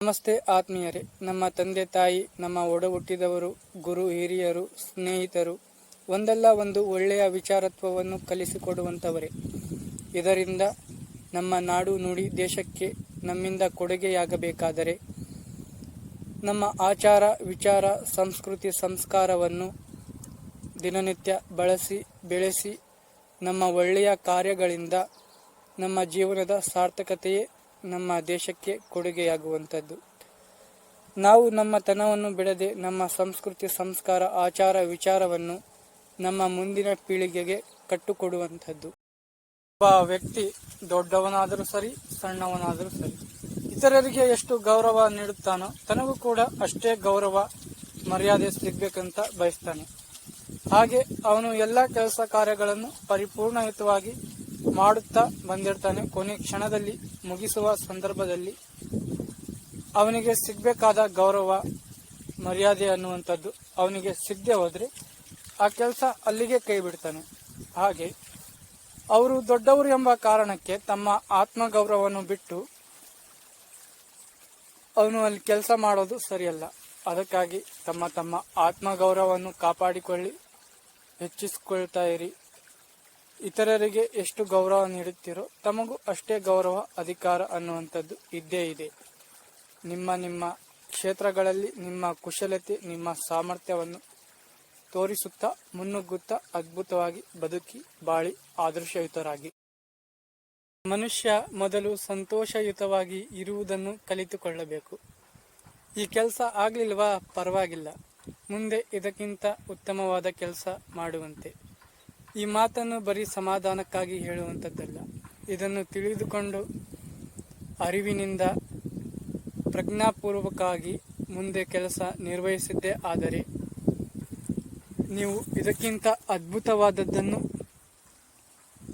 ನಮಸ್ತೆ ಆತ್ಮೀಯರೇ. ನಮ್ಮ ತಂದೆ ತಾಯಿ, ನಮ್ಮ ಒಡಹುಟ್ಟಿದವರು, ಗುರು ಹಿರಿಯರು, ಸ್ನೇಹಿತರು, ಒಂದಲ್ಲ ಒಂದು ಒಳ್ಳೆಯ ವಿಚಾರತ್ವವನ್ನು ಕಲಿಸಿಕೊಡುವಂಥವರೇ ಇದರಿಂದ ನಮ್ಮ ನಾಡು ನುಡಿ ದೇಶಕ್ಕೆ ನಮ್ಮಿಂದ ಕೊಡುಗೆಯಾಗಬೇಕಾದರೆ ನಮ್ಮ ಆಚಾರ, ವಿಚಾರ, ಸಂಸ್ಕೃತಿ, ಸಂಸ್ಕಾರವನ್ನು ದಿನನಿತ್ಯ ಬಳಸಿ, ಬೆಳೆಸಿ ನಮ್ಮ ಒಳ್ಳೆಯ ಕಾರ್ಯಗಳಿಂದ ನಮ್ಮ ಜೀವನದ ಸಾರ್ಥಕತೆಯೇ ನಮ್ಮ ದೇಶಕ್ಕೆ ಕೊಡುಗೆಯಾಗುವಂಥದ್ದು. ನಾವು ನಮ್ಮ ತನವನ್ನು ಬಿಡದೆ ನಮ್ಮ ಸಂಸ್ಕೃತಿ, ಸಂಸ್ಕಾರ, ಆಚಾರ, ವಿಚಾರವನ್ನು ನಮ್ಮ ಮುಂದಿನ ಪೀಳಿಗೆಗೆ ಕಟ್ಟುಕೊಡುವಂಥದ್ದು. ಒಬ್ಬ ವ್ಯಕ್ತಿ ದೊಡ್ಡವನಾದರೂ ಸರಿ, ಸಣ್ಣವನಾದರೂ ಸರಿ, ಇತರರಿಗೆ ಎಷ್ಟು ಗೌರವ ನೀಡುತ್ತಾನೋ ತನಗೂ ಕೂಡ ಅಷ್ಟೇ ಗೌರವ, ಮರ್ಯಾದೆ ಸಿಗಬೇಕಂತ ಬಯಸ್ತಾನೆ. ಹಾಗೆ ಅವನು ಎಲ್ಲ ಕೆಲಸ ಕಾರ್ಯಗಳನ್ನು ಪರಿಪೂರ್ಣಯುತವಾಗಿ ಮಾಡುತ್ತಾ ಬಂದಿರ್ತಾನೆ. ಕೊನೆ ಕ್ಷಣದಲ್ಲಿ ಮುಗಿಸುವ ಸಂದರ್ಭದಲ್ಲಿ ಅವನಿಗೆ ಸಿಗಬೇಕಾದ ಗೌರವ, ಮರ್ಯಾದೆ ಅನ್ನುವಂಥದ್ದು ಅವನಿಗೆ ಸಿಗದೆ ಹೋದರೆ ಆ ಕೆಲಸ ಅಲ್ಲಿಗೆ ಕೈ ಬಿಡ್ತಾನೆ. ಹಾಗೆ ಅವರು ದೊಡ್ಡವರು ಎಂಬ ಕಾರಣಕ್ಕೆ ತಮ್ಮ ಆತ್ಮಗೌರವವನ್ನು ಬಿಟ್ಟು ಅವನು ಅಲ್ಲಿ ಕೆಲಸ ಮಾಡೋದು ಸರಿಯಲ್ಲ. ಅದಕ್ಕಾಗಿ ತಮ್ಮ ತಮ್ಮ ಆತ್ಮಗೌರವವನ್ನು ಕಾಪಾಡಿಕೊಳ್ಳಿ, ಹೆಚ್ಚಿಸಿಕೊಳ್ತಾ ಇರಿ. ಇತರರಿಗೆ ಎಷ್ಟು ಗೌರವ ನೀಡುತ್ತೀರೋ ತಮಗೂ ಅಷ್ಟೇ ಗೌರವ, ಅಧಿಕಾರ ಅನ್ನುವಂಥದ್ದು ಇದ್ದೇ ಇದೆ. ನಿಮ್ಮ ನಿಮ್ಮ ಕ್ಷೇತ್ರಗಳಲ್ಲಿ ನಿಮ್ಮ ಕುಶಲತೆ, ನಿಮ್ಮ ಸಾಮರ್ಥ್ಯವನ್ನು ತೋರಿಸುತ್ತಾ ಮುನ್ನುಗ್ಗುತ್ತಾ ಅದ್ಭುತವಾಗಿ ಬದುಕಿ ಬಾಳಿ ಆದರ್ಶಯುತರಾಗಿ. ಮನುಷ್ಯ ಮೊದಲು ಸಂತೋಷಯುತವಾಗಿ ಇರುವುದನ್ನು ಕಲಿತುಕೊಳ್ಳಬೇಕು. ಈ ಕೆಲಸ ಆಗಲಿಲ್ವಾ? ಪರವಾಗಿಲ್ಲ. ಮುಂದೆ ಇದಕ್ಕಿಂತ ಉತ್ತಮವಾದ ಕೆಲಸ ಮಾಡುವಂತೆ. ಈ ಮಾತನ್ನು ಬರೀ ಸಮಾಧಾನಕ್ಕಾಗಿ ಹೇಳುವಂಥದ್ದಲ್ಲ. ಇದನ್ನು ತಿಳಿದುಕೊಂಡು ಅರಿವಿನಿಂದ ಪ್ರಜ್ಞಾಪೂರ್ವಕವಾಗಿ ಮುಂದೆ ಕೆಲಸ ನಿರ್ವಹಿಸಿದ್ದೇ ಆದರೆ ನೀವು ಇದಕ್ಕಿಂತ ಅದ್ಭುತವಾದದ್ದನ್ನು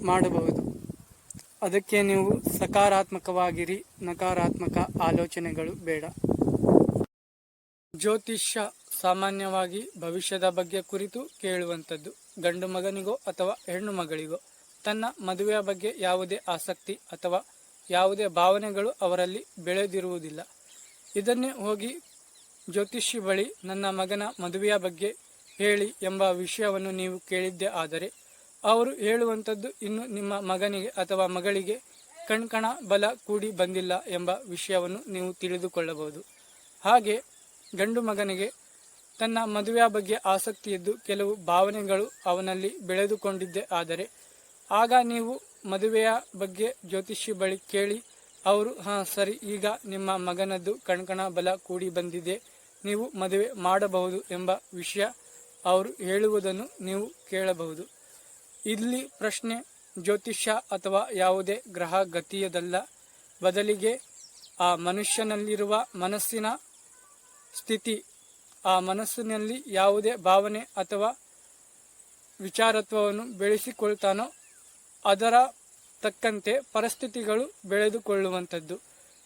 ಮಾಡಬಹುದು. ಅದಕ್ಕೆ ನೀವು ಸಕಾರಾತ್ಮಕವಾಗಿರಿ, ನಕಾರಾತ್ಮಕ ಆಲೋಚನೆಗಳು ಬೇಡ. ಜ್ಯೋತಿಷ್ಯ ಸಾಮಾನ್ಯವಾಗಿ ಭವಿಷ್ಯದ ಬಗ್ಗೆ ಕುರಿತು ಕೇಳುವಂಥದ್ದು. ಗಂಡು ಮಗನಿಗೋ ಅಥವಾ ಹೆಣ್ಣು ಮಗಳಿಗೋ, ತನ್ನ ಮದುವೆಯ ಬಗ್ಗೆ ಯಾವುದೇ ಆಸಕ್ತಿ ಅಥವಾ ಯಾವುದೇ ಭಾವನೆಗಳು ಅವರಲ್ಲಿ ಬೆಳೆದಿರುವುದಿಲ್ಲ. ಇದನ್ನೇ ಹೋಗಿ ಜ್ಯೋತಿಷಿ ಬಳಿ ನನ್ನ ಮಗನ ಮದುವೆಯ ಬಗ್ಗೆ ಹೇಳಿ ಎಂಬ ವಿಷಯವನ್ನು ನೀವು ಕೇಳಿದ್ದೇ. ಆದರೆ ಅವರು ಹೇಳುವಂಥದ್ದು ಇನ್ನು ನಿಮ್ಮ ಮಗನಿಗೆ ಅಥವಾ ಮಗಳಿಗೆ ಕಣ್ಕಣ ಬಲ ಕೂಡಿ ಬಂದಿಲ್ಲ ಎಂಬ ವಿಷಯವನ್ನು ನೀವು ತಿಳಿದುಕೊಳ್ಳಬಹುದು. ಹಾಗೆ ಗಂಡು ಮಗನಿಗೆ ತನ್ನ ಮದುವೆಯ ಬಗ್ಗೆ ಆಸಕ್ತಿ ಇದ್ದು ಕೆಲವು ಭಾವನೆಗಳು ಅವನಲ್ಲಿ ಬೆಳೆದುಕೊಂಡಿದ್ದೆ. ಆದರೆ, ಆಗ ನೀವು ಮದುವೆಯ ಬಗ್ಗೆ ಜ್ಯೋತಿಷಿ ಬಳಿ ಕೇಳಿ, ಅವರು, ಹಾ, ಸರಿ, ಈಗ ನಿಮ್ಮ ಮಗನದ್ದು ಕಣ್ಕಣ ಬಲ ಕೂಡಿ ಬಂದಿದೆ. ನೀವು ಮದುವೆ ಮಾಡಬಹುದು ಎಂಬ ವಿಷಯ ಅವರು ಹೇಳುವುದನ್ನು ನೀವು ಕೇಳಬಹುದು. ಇಲ್ಲಿ ಪ್ರಶ್ನೆ, ಜ್ಯೋತಿಷ್ಯ ಅಥವಾ ಯಾವುದೇ ಗ್ರಹ ಗತಿಯದಲ್ಲ. ಬದಲಿಗೆ ಆ ಮನುಷ್ಯನಲ್ಲಿರುವ ಮನಸ್ಸಿನ ಸ್ಥಿತಿ ಆ ಮನಸ್ಸಿನಲ್ಲಿ ಯಾವುದೇ ಭಾವನೆ ಅಥವಾ ವಿಚಾರತ್ವವನ್ನು ಬೆಳೆಸಿಕೊಳ್ತಾನೋ ಅದರ ತಕ್ಕಂತೆ ಪರಿಸ್ಥಿತಿಗಳು ಬೆಳೆದುಕೊಳ್ಳುವಂಥದ್ದು.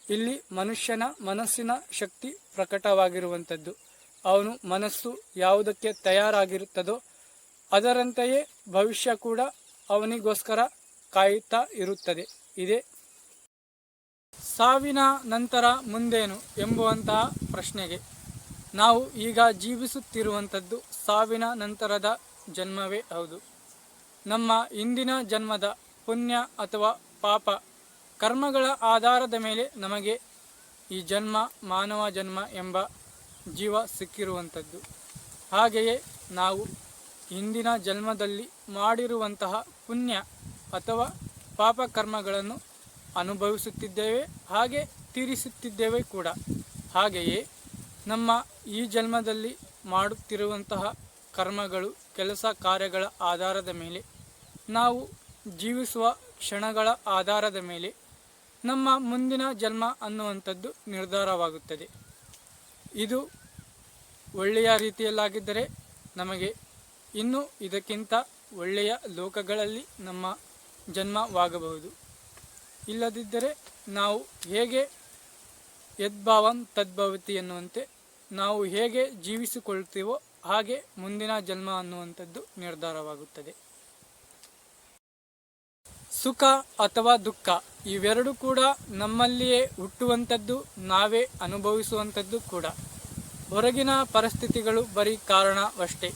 ಇಲ್ಲಿ ಮನುಷ್ಯನ ಮನಸ್ಸಿನ ಶಕ್ತಿ ಪ್ರಕಟವಾಗಿರುವಂಥದ್ದು. ಅವನು ಮನಸ್ಸು ಯಾವುದಕ್ಕೆ ತಯಾರಾಗಿರುತ್ತದೋ ಅದರಂತೆಯೇ ಭವಿಷ್ಯ ಕೂಡ ಅವನಿಗೋಸ್ಕರ ಕಾಯುತ್ತಾ ಇರುತ್ತದೆ. ಇದೆ ಸಾವಿನ ನಂತರ ಮುಂದೇನು ಎಂಬುವಂತಹ ಪ್ರಶ್ನೆಗೆ ನಾವು ಈಗ ಜೀವಿಸುತ್ತಿರುವಂಥದ್ದು ಸಾವಿನ ನಂತರದ ಜನ್ಮವೇ ಹೌದು. ನಮ್ಮ ಇಂದಿನ ಜನ್ಮದ ಪುಣ್ಯ ಅಥವಾ ಪಾಪ ಕರ್ಮಗಳ ಆಧಾರದ ಮೇಲೆ ನಮಗೆ ಈ ಜನ್ಮ, ಮಾನವ ಜನ್ಮ ಎಂಬ ಜೀವ ಸಿಕ್ಕಿರುವಂಥದ್ದು. ಹಾಗೆಯೇ ನಾವು ಹಿಂದಿನ ಜನ್ಮದಲ್ಲಿ ಮಾಡಿರುವಂತಹ ಪುಣ್ಯ ಅಥವಾ ಪಾಪ ಕರ್ಮಗಳನ್ನು ಅನುಭವಿಸುತ್ತಿದ್ದೇವೆ, ಹಾಗೆ ತೀರಿಸುತ್ತಿದ್ದೇವೆ ಕೂಡ. ಹಾಗೆಯೇ ನಮ್ಮ ಈ ಜನ್ಮದಲ್ಲಿ ಮಾಡುತ್ತಿರುವಂತಹ ಕರ್ಮಗಳು, ಕೆಲಸ ಕಾರ್ಯಗಳ ಆಧಾರದ ಮೇಲೆ, ನಾವು ಜೀವಿಸುವ ಕ್ಷಣಗಳ ಆಧಾರದ ಮೇಲೆ ನಮ್ಮ ಮುಂದಿನ ಜನ್ಮ ಅನ್ನುವಂಥದ್ದು ನಿರ್ಧಾರವಾಗುತ್ತದೆ. ಇದು ಒಳ್ಳೆಯ ರೀತಿಯಲ್ಲಾಗಿದ್ದರೆ ನಮಗೆ ಇನ್ನೂ ಇದಕ್ಕಿಂತ ಒಳ್ಳೆಯ ಲೋಕಗಳಲ್ಲಿ ನಮ್ಮ ಜನ್ಮವಾಗಬಹುದು. ಇಲ್ಲದಿದ್ದರೆ ನಾವು ಹೇಗೆ ಯದ್ಭಾವಂ ತದ್ಭವತಿ ಎನ್ನುವಂತೆ ನಾವು ಹೇಗೆ ಜೀವಿಸಿಕೊಳ್ತೀವೋ ಹಾಗೆ ಮುಂದಿನ ಜನ್ಮ ಅನ್ನುವಂಥದ್ದು ನಿರ್ಧಾರವಾಗುತ್ತದೆ. ಸುಖ ಅಥವಾ ದುಃಖ ಇವೆರಡು ಕೂಡ ನಮ್ಮಲ್ಲಿಯೇ ಹುಟ್ಟುವಂಥದ್ದು, ನಾವೇ ಅನುಭವಿಸುವಂಥದ್ದು ಕೂಡ. ಹೊರಗಿನ ಪರಿಸ್ಥಿತಿಗಳು ಬರೀ ಕಾರಣವಷ್ಟೇ.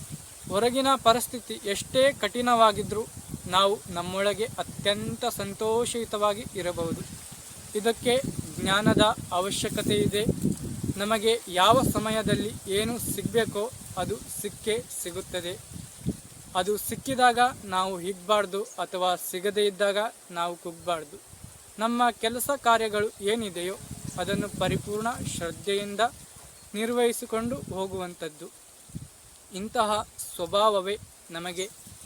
ಹೊರಗಿನ ಪರಿಸ್ಥಿತಿ ಎಷ್ಟೇ ಕಠಿಣವಾಗಿದ್ದರೂ ನಾವು ನಮ್ಮೊಳಗೆ ಅತ್ಯಂತ ಸಂತೋಷಯುತವಾಗಿ ಇರಬಹುದು. ಇದಕ್ಕೆ ಜ್ಞಾನದ ಅವಶ್ಯಕತೆ ಇದೆ ನಮಗೆ ಯಾವ ಸಮಯದಲ್ಲಿ ಏನು ಸಿಗಬೇಕೋ ಅದು ಸಿಕ್ಕೇ ಸಿಗುತ್ತದೆ. ಅದು ಸಿಕ್ಕಿದಾಗ ನಾವು ಹಿಗ್ಬಾರ್ದು ಅಥವಾ ಸಿಗದೇ ಇದ್ದಾಗ ನಾವು ಕುಗ್ಬಾರ್ದು. ನಮ್ಮ ಕೆಲಸ ಕಾರ್ಯಗಳು ಏನಿದೆಯೋ ಅದನ್ನು ಪರಿಪೂರ್ಣ ಶ್ರದ್ಧೆಯಿಂದ ನಿರ್ವಹಿಸಿಕೊಂಡು ಹೋಗುವಂಥದ್ದು. ಇಂತಹ ಸ್ವಭಾವವೇ ನಮಗೆ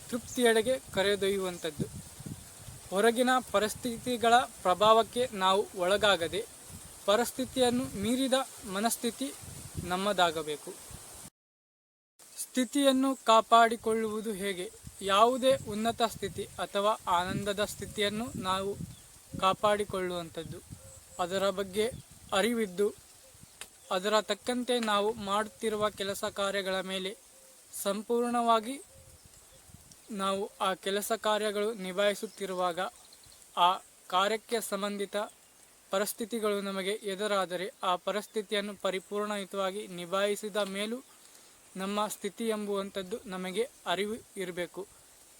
ತೃಪ್ತಿಯೆಡೆಗೆ ಕರೆದೊಯ್ಯುವಂಥದ್ದು. ಹೊರಗಿನ ಪರಿಸ್ಥಿತಿಗಳ ಪ್ರಭಾವಕ್ಕೆ ನಾವು ಒಳಗಾಗದೆ ಪರಿಸ್ಥಿತಿಯನ್ನು ಮೀರಿದ ಮನಸ್ಥಿತಿ ನಮ್ಮದಾಗಬೇಕು. ಸ್ಥಿತಿಯನ್ನು ಕಾಪಾಡಿಕೊಳ್ಳುವುದು ಹೇಗೆ? ಯಾವುದೇ ಉನ್ನತ ಸ್ಥಿತಿ ಅಥವಾ ಆನಂದದ ಸ್ಥಿತಿಯನ್ನು ನಾವು ಕಾಪಾಡಿಕೊಳ್ಳುವಂಥದ್ದು. ಅದರ ಬಗ್ಗೆ ಅರಿವಿದ್ದು, ಅದರ ತಕ್ಕಂತೆ ನಾವು ಮಾಡುತ್ತಿರುವ ಕೆಲಸ ಕಾರ್ಯಗಳ ಮೇಲೆ ಸಂಪೂರ್ಣವಾಗಿ ನಾವು ಆ ಕೆಲಸ ಕಾರ್ಯಗಳು ನಿಭಾಯಿಸುತ್ತಿರುವಾಗ ಆ ಕಾರ್ಯಕ್ಕೆ ಸಂಬಂಧಿತ ಪರಿಸ್ಥಿತಿಗಳು ನಮಗೆ ಎದುರಾದರೆ ಆ ಪರಿಸ್ಥಿತಿಯನ್ನು ಪರಿಪೂರ್ಣಯುತವಾಗಿ ನಿಭಾಯಿಸಿದ ಮೇಲೂ ನಮ್ಮ ಸ್ಥಿತಿ ಎಂಬುವಂಥದ್ದು ನಮಗೆ ಅರಿವು ಇರಬೇಕು.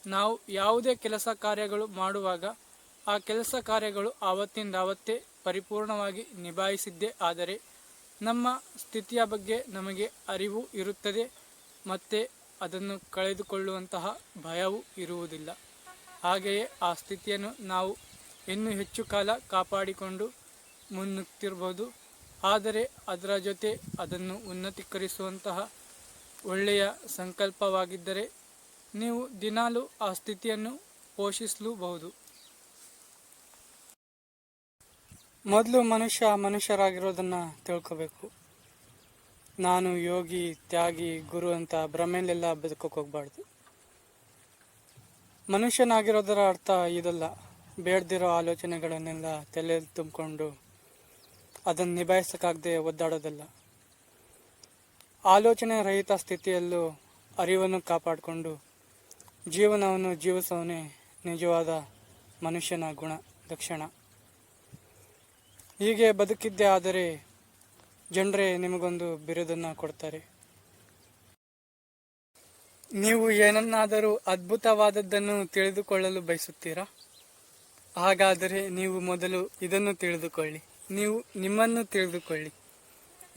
ನಾವು ಯಾವುದೇ ಕೆಲಸ ಕಾರ್ಯಗಳು ಮಾಡುವಾಗ ಆ ಕೆಲಸ ಕಾರ್ಯಗಳು ಆವತ್ತಿಂದ ಆವತ್ತೇ ಪರಿಪೂರ್ಣವಾಗಿ ನಿಭಾಯಿಸಿದ್ದೇ ಆದರೆ ನಮ್ಮ ಸ್ಥಿತಿಯ ಬಗ್ಗೆ ನಮಗೆ ಅರಿವು ಇರುತ್ತದೆ ಮತ್ತು ಅದನ್ನು ಕಳೆದುಕೊಳ್ಳುವಂತಹ ಭಯವೂ ಇರುವುದಿಲ್ಲ. ಹಾಗೆಯೇ ಆ ಸ್ಥಿತಿಯನ್ನು ನಾವು ಇನ್ನೂ ಹೆಚ್ಚು ಕಾಲ ಕಾಪಾಡಿಕೊಂಡು ಮುನ್ನುಗ್ತಿರ್ಬೋದು. ಆದರೆ ಅದರ ಜೊತೆ ಅದನ್ನು ಉನ್ನತೀಕರಿಸುವಂತಹ ಒಳ್ಳೆಯ ಸಂಕಲ್ಪವಾಗಿದ್ದರೆ ನೀವು ದಿನಾಲೂ ಆ ಸ್ಥಿತಿಯನ್ನು ಪೋಷಿಸಲೂಬಹುದು. ಮೊದಲು ಮನುಷ್ಯ ಮನುಷ್ಯರಾಗಿರೋದನ್ನು ತಿಳ್ಕೋಬೇಕು. ನಾನು ಯೋಗಿ, ತ್ಯಾಗಿ, ಗುರು ಅಂತ ಭ್ರಮೆಯಲ್ಲೆಲ್ಲ ಬದುಕೋಕೆ ಹೋಗ್ಬಾರ್ದು. ಮನುಷ್ಯನಾಗಿರೋದರ ಅರ್ಥ ಇದಲ್ಲ. ಬೇಡದಿರೋ ಆಲೋಚನೆಗಳನ್ನೆಲ್ಲ ತಲೆಯಲ್ಲಿ ತುಂಬಿಕೊಂಡು ಅದನ್ನು ನಿಭಾಯಿಸೋಕ್ಕಾಗದೆ ಒದ್ದಾಡೋದಲ್ಲ. ಆಲೋಚನೆ ರಹಿತ ಸ್ಥಿತಿಯಲ್ಲೂ ಅರಿವನ್ನು ಕಾಪಾಡಿಕೊಂಡು ಜೀವನವನ್ನು ಜೀವಿಸೋನೇ ನಿಜವಾದ ಮನುಷ್ಯನ ಗುಣ, ಲಕ್ಷಣ. ಹೀಗೆ ಬದುಕಿದ್ದೇ ಆದರೆ ಜನರೇ ನಿಮಗೊಂದು ಬಿರುದನ್ನು ಕೊಡ್ತಾರೆ. ನೀವು ಏನನ್ನಾದರೂ ಅದ್ಭುತವಾದದ್ದನ್ನು ತಿಳಿದುಕೊಳ್ಳಲು ಬಯಸುತ್ತೀರಾ? ಹಾಗಾದರೆ ನೀವು ಮೊದಲು ಇದನ್ನು ತಿಳಿದುಕೊಳ್ಳಿ. ನೀವು ನಿಮ್ಮನ್ನು ತಿಳಿದುಕೊಳ್ಳಿ.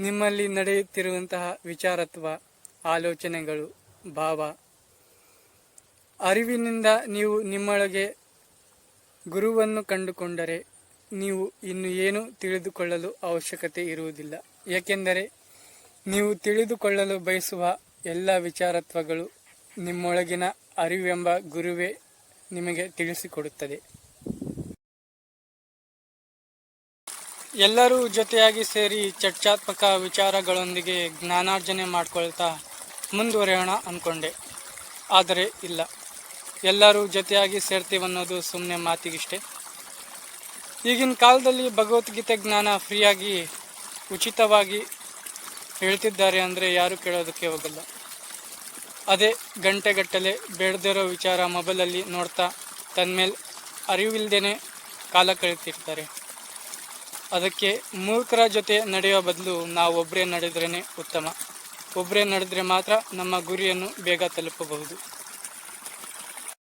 ನಿಮ್ಮಲ್ಲಿ ನಡೆಯುತ್ತಿರುವಂತಹ ವಿಚಾರತ್ವ, ಆಲೋಚನೆಗಳು, ಭಾವ. ಅರಿವಿನಿಂದ ನೀವು ನಿಮ್ಮೊಳಗೆ ಗುರುವನ್ನು ಕಂಡುಕೊಂಡರೆ ನೀವು ಇನ್ನು ಏನು ತಿಳಿದುಕೊಳ್ಳಲು ಅವಶ್ಯಕತೆ ಇರುವುದಿಲ್ಲ. ಏಕೆಂದರೆ ನೀವು ತಿಳಿದುಕೊಳ್ಳಲು ಬಯಸುವ ಎಲ್ಲ ವಿಚಾರತ್ವಗಳು ನಿಮ್ಮೊಳಗಿನ ಅರಿವೆಂಬ ಗುರುವೇ ನಿಮಗೆ ತಿಳಿಸಿಕೊಡುತ್ತದೆ. ಎಲ್ಲರೂ ಜೊತೆಯಾಗಿ ಸೇರಿ ಚರ್ಚಾತ್ಮಕ ವಿಚಾರಗಳೊಂದಿಗೆ ಜ್ಞಾನಾರ್ಜನೆ ಮಾಡ್ಕೊಳ್ತಾ ಮುಂದುವರೆಯೋಣ ಅಂದ್ಕೊಂಡೆ ಆದರೆ ಇಲ್ಲ. ಎಲ್ಲರೂ ಜೊತೆಯಾಗಿ ಸೇರ್ತೀವನ್ನೋದು ಸುಮ್ಮನೆ ಮಾತಿಗಿಷ್ಟೆ. ಈಗಿನ ಕಾಲದಲ್ಲಿ ಭಗವದ್ಗೀತೆ ಜ್ಞಾನ ಫ್ರೀಯಾಗಿ ಉಚಿತವಾಗಿ ಹೇಳ್ತಿದ್ದಾರೆ ಅಂದರೆ ಯಾರು ಕೇಳೋದಕ್ಕೆ ಹೋಗಲ್ಲ. ಅದೇ ಗಂಟೆಗಟ್ಟಲೆ ಬೇಡದಿರೋ ವಿಚಾರ ಮೊಬೈಲಲ್ಲಿ ನೋಡ್ತಾ ತನ್ಮೇಲೆ ಅರಿವಿಲ್ಲದೇ ಕಾಲ ಕಳೀತಿರ್ತಾರೆ ಅದಕ್ಕೆ ಮೂರ್ಖರ ಜೊತೆ ನಡೆಯುವ ಬದಲು ನಾವು ಒಬ್ಬರೇ ನಡೆದ್ರೇ ಉತ್ತಮ. ಒಬ್ಬರೇ ನಡೆದ್ರೆ ಮಾತ್ರ ನಮ್ಮ ಗುರಿಯನ್ನು ಬೇಗ ತಲುಪಬಹುದು.